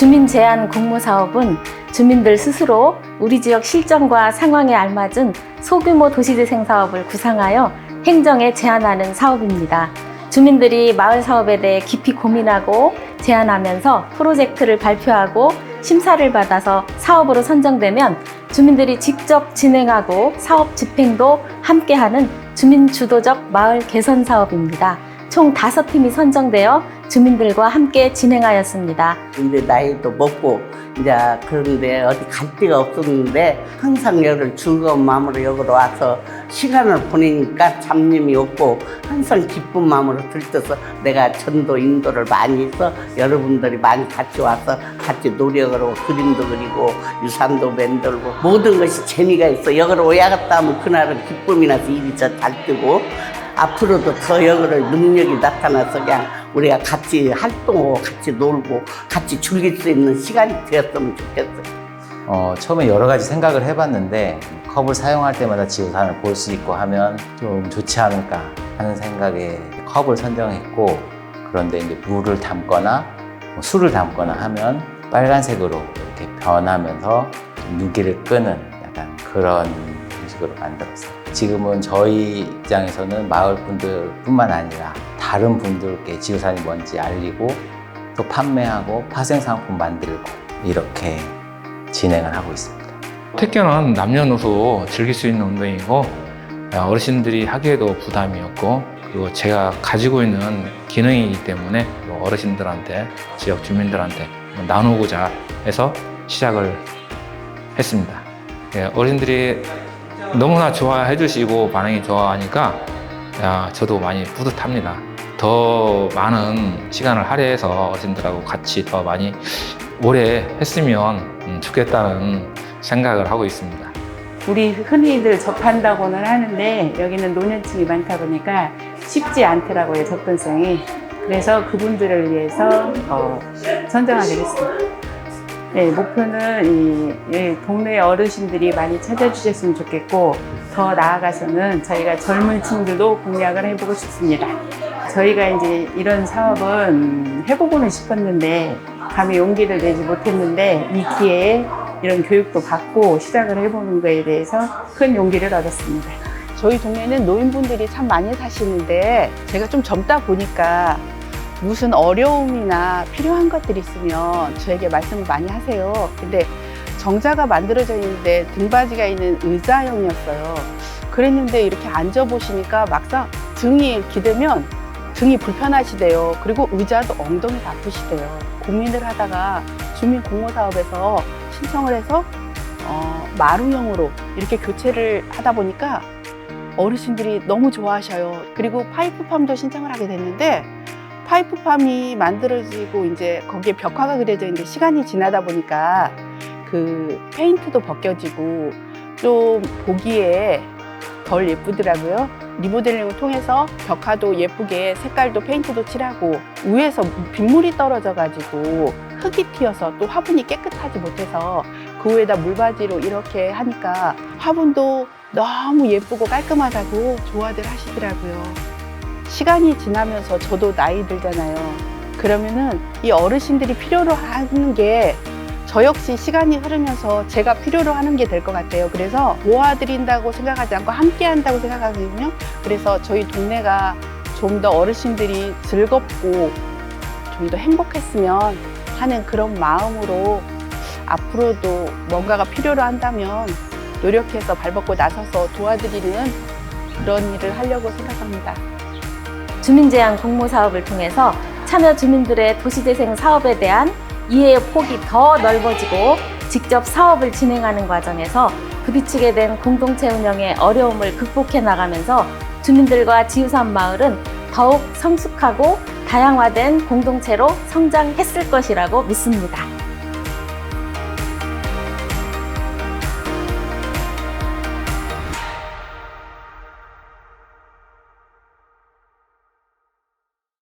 주민 제한 공모 사업은 주민들 스스로 우리 지역 실정과 상황에 알맞은 소규모 도시재생 사업을 구상하여 행정에 제안하는 사업입니다. 주민들이 마을 사업에 대해 깊이 고민하고 제안하면서 프로젝트를 발표하고 심사를 받아서 사업으로 선정되면 주민들이 직접 진행하고 사업 집행도 함께하는 주민 주도적 마을 개선 사업입니다. 총 다섯 팀이 선정되어 주민들과 함께 진행하였습니다. 이제 나이도 먹고 이제 그런데 어디 갈 데가 없었는데 항상 여기를 즐거운 마음으로 여기로 와서 시간을 보내니까 잡념이 없고 항상 기쁜 마음으로 들떠서 내가 전도 인도를 많이 해서 여러분들이 많이 같이 와서 같이 노력을 하고 그림도 그리고 유산도 만들고 모든 것이 재미가 있어 여기로 오야겠다 하면 그날은 기쁨이 나서 일이 저잘 뜨고 앞으로도 더 여기를 능력이 나타나서 그냥 우리가 같이 활동하고 같이 놀고 같이 즐길 수 있는 시간이 되었으면 좋겠어요. 어, 처음에 여러 가지 생각을 해봤는데 컵을 사용할 때마다 지구산을 볼 수 있고 하면 좀 좋지 않을까 하는 생각에 컵을 선정했고 그런데 이제 물을 담거나 뭐 술을 담거나 하면 빨간색으로 이렇게 변하면서 좀 눈길을 끄는 약간 그런 음식으로 만들었어요. 지금은 저희 입장에서는 마을 분들뿐만 아니라 다른 분들께 지구산이 뭔지 알리고 또 판매하고 파생 상품 만들고 이렇게 진행을 하고 있습니다. 택견은 남녀노소 즐길 수 있는 운동이고 어르신들이 하기에도 부담이 없고 그리고 제가 가지고 있는 기능이기 때문에 어르신들한테 지역 주민들한테 나누고자 해서 시작을 했습니다. 예, 어르신들이 너무나 좋아해 주시고 반응이 좋아하니까 야, 저도 많이 뿌듯합니다. 더 많은 시간을 할애해서 어르신들하고 같이 더 많이 오래 했으면 음, 좋겠다는 생각을 하고 있습니다. 우리 흔히들 접한다고는 하는데 여기는 노년층이 많다 보니까 쉽지 않더라고요 접근성이 그래서 그분들을 위해서 어, 선정하게 됐습니다. 네, 목표는 이, 이 동네 어르신들이 많이 찾아주셨으면 좋겠고 더 나아가서는 저희가 젊은 층들도 공략을 해보고 싶습니다. 저희가 이제 이런 사업은 해보고는 싶었는데 감히 용기를 내지 못했는데 이 기회에 이런 교육도 받고 시작을 해보는 거에 대해서 큰 용기를 얻었습니다. 저희 동네는 노인분들이 참 많이 사시는데 제가 좀 젊다 보니까 무슨 어려움이나 필요한 것들이 있으면 저에게 말씀을 많이 하세요. 근데 정자가 만들어져 있는데 등받이가 있는 의자형이었어요. 그랬는데 이렇게 앉아보시니까 막상 등이 기대면 등이 불편하시대요. 그리고 의자도 엉덩이가 아프시대요. 고민을 하다가 주민 공모 사업에서 신청을 해서 어, 마루형으로 이렇게 교체를 하다 보니까 어르신들이 너무 좋아하셔요. 그리고 파이프팜도 신청을 하게 됐는데 파이프팜이 만들어지고 이제 거기에 벽화가 그려져 있는데 시간이 지나다 보니까 그 페인트도 벗겨지고 좀 보기에 덜 예쁘더라고요. 리모델링을 통해서 벽화도 예쁘게 색깔도 페인트도 칠하고 위에서 빗물이 떨어져 가지고 흙이 튀어서 또 화분이 깨끗하지 못해서 그 위에다 물바지로 이렇게 하니까 화분도 너무 예쁘고 깔끔하다고 좋아들 하시더라고요. 시간이 지나면서 저도 나이 들잖아요. 그러면은 이 어르신들이 필요로 하는 게 저 역시 시간이 흐르면서 제가 필요로 하는 게 될 것 같아요. 그래서 모아드린다고 생각하지 않고 함께 한다고 생각하거든요. 그래서 저희 동네가 좀 더 어르신들이 즐겁고 좀 더 행복했으면 하는 그런 마음으로 앞으로도 뭔가가 필요로 한다면 노력해서 발벗고 나서서 도와드리는 그런 일을 하려고 생각합니다. 주민제한 공모 사업을 통해서 참여 주민들의 도시재생 사업에 대한 이해의 폭이 더 넓어지고 직접 사업을 진행하는 과정에서 부딪히게 된 공동체 운영의 어려움을 극복해 나가면서 주민들과 지우산 마을은 더욱 성숙하고 다양화된 공동체로 성장했을 것이라고 믿습니다.